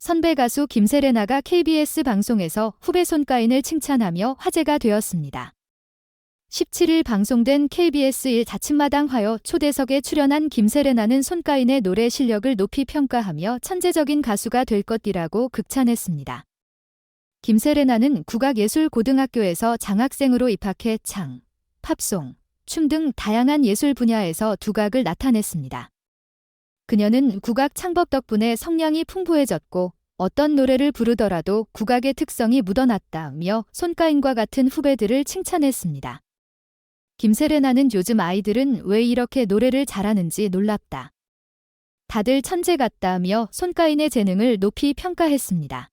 선배 가수 김세레나가 KBS 방송에서 후배 손가인을 칭찬하며 화제가 되었습니다. 17일 방송된 KBS 1 자칫마당 화요 초대석에 출연한 김세레나는 손가인의 노래 실력을 높이 평가하며 천재적인 가수가 될 것이라고 극찬했습니다. 김세레나는 국악예술고등학교에서 장학생으로 입학해 창, 팝송, 춤 등 다양한 예술 분야에서 두각을 나타냈습니다. 그녀는 국악 창법 덕분에 성량이 풍부해졌고 어떤 노래를 부르더라도 국악의 특성이 묻어났다며 손가인과 같은 후배들을 칭찬했습니다. 김세레나는 요즘 아이들은 왜 이렇게 노래를 잘하는지 놀랍다. 다들 천재 같다며 손가인의 재능을 높이 평가했습니다.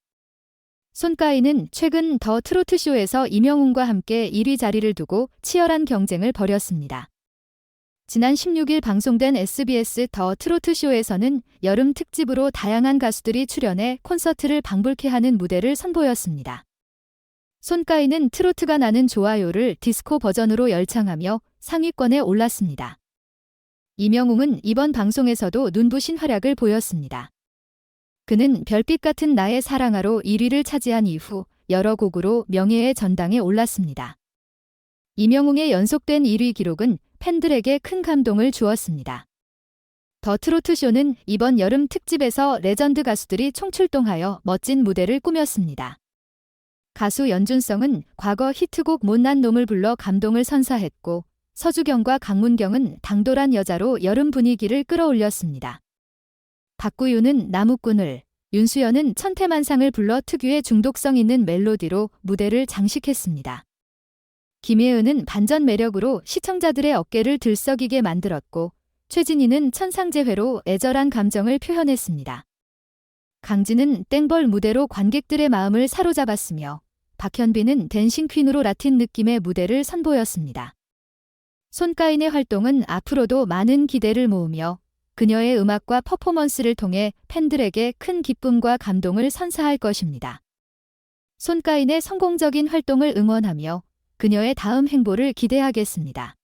손가인은 최근 더 트로트쇼에서 이명웅과 함께 1위 자리를 두고 치열한 경쟁을 벌였습니다. 지난 16일 방송된 SBS 더 트로트 쇼에서는 여름 특집으로 다양한 가수들이 출연해 콘서트를 방불케 하는 무대를 선보였습니다. 손가인은 트로트가 나는 좋아요를 디스코 버전으로 열창하며 상위권에 올랐습니다. 이명웅은 이번 방송에서도 눈부신 활약을 보였습니다. 그는 별빛 같은 나의 사랑아로 1위를 차지한 이후 여러 곡으로 명예의 전당에 올랐습니다. 이명웅의 연속된 1위 기록은 팬들에게 큰 감동을 주었습니다. 더 트로트쇼는 이번 여름 특집에서 레전드 가수들이 총출동하여 멋진 무대를 꾸몄습니다. 가수 연준성은 과거 히트곡 못난 놈을 불러 감동을 선사했고 서주경과 강문경은 당돌한 여자로 여름 분위기를 끌어올렸습니다. 박구유는 나무꾼을, 윤수연은 천태만상을 불러 특유의 중독성 있는 멜로디로 무대를 장식했습니다. 김예은은 반전 매력으로 시청자들의 어깨를 들썩이게 만들었고 최진희는 천상재회로 애절한 감정을 표현했습니다. 강진은 땡벌 무대로 관객들의 마음을 사로잡았으며 박현빈은 댄싱 퀸으로 라틴 느낌의 무대를 선보였습니다. 손가인의 활동은 앞으로도 많은 기대를 모으며 그녀의 음악과 퍼포먼스를 통해 팬들에게 큰 기쁨과 감동을 선사할 것입니다. 손가인의 성공적인 활동을 응원하며 그녀의 다음 행보를 기대하겠습니다.